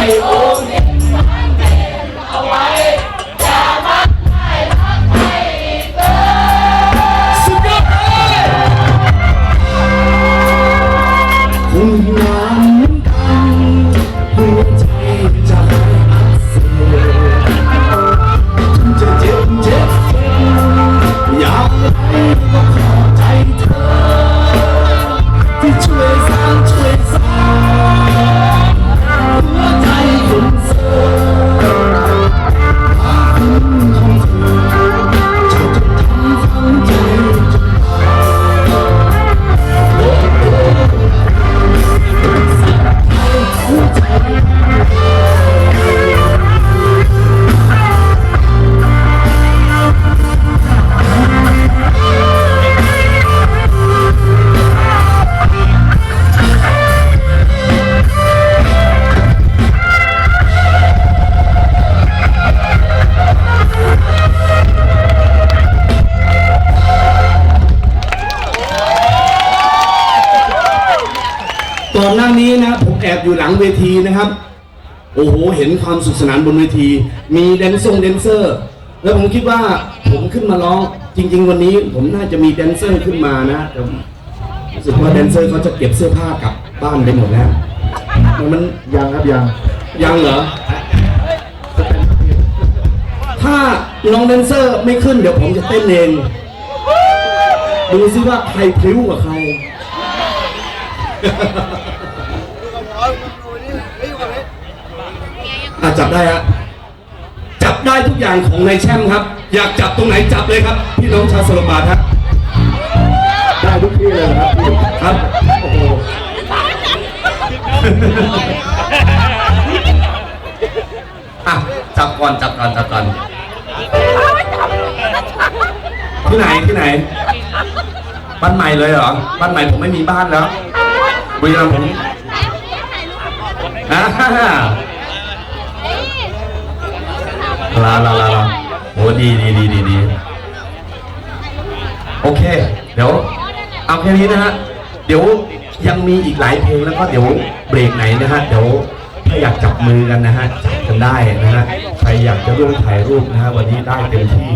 ay oh. อนนี้นะผมแอบอยู่หลังเวทีนะครับ โอ้โห เห็นความสุขสนานบนเวที มีแดนซงแดนเซอร์ แล้วผมคิดว่าผมขึ้นมาร้องจริง ๆ วันนี้ผมน่าจะมีแดนเซอร์ขึ้นมานะแต่รู้สึกว่าแดนเซอร์เขาจะเก็บเสื้อผ้ากลับบ้านไปหมดแล้วมันยังครับยังยังเหรอ ถ้าน้องแดนเซอร์ไม่ขึ้นเดี๋ยวผมจะเต้นเองดูซิว่าใครพลิ้วกว่าใคร อะจับได้ฮะจับได้ทุกอย่างของนายแช่มครับ อยากจับตรงไหนจับเลยครับ พี่น้องชาวสลบาครับได้ทุกที่เลยครับพี่ครับโอ้โหอะจับก่อนจับก่อนจับก่อนที่ไหนที่ไหน บ้านใหม่เลยเหรอบ้านใหม่ผมไม่มีบ้านแล้ว บุรีรัมย์ผมอ่าลาลาลาลาโอ้ดีดีดีดีดีโอเค เดี๋ยว เอาแค่นี้นะฮะ เดี๋ยวยังมีอีกหลายเพลงแล้วก็เดี๋ยวเบรกไหนนะฮะ เดี๋ยวถ้าอยากจับมือกันนะฮะจับกันได้นะฮะ ใครอยากจะร่วมถ่ายรูปนะฮะวันนี้ได้เต็มที่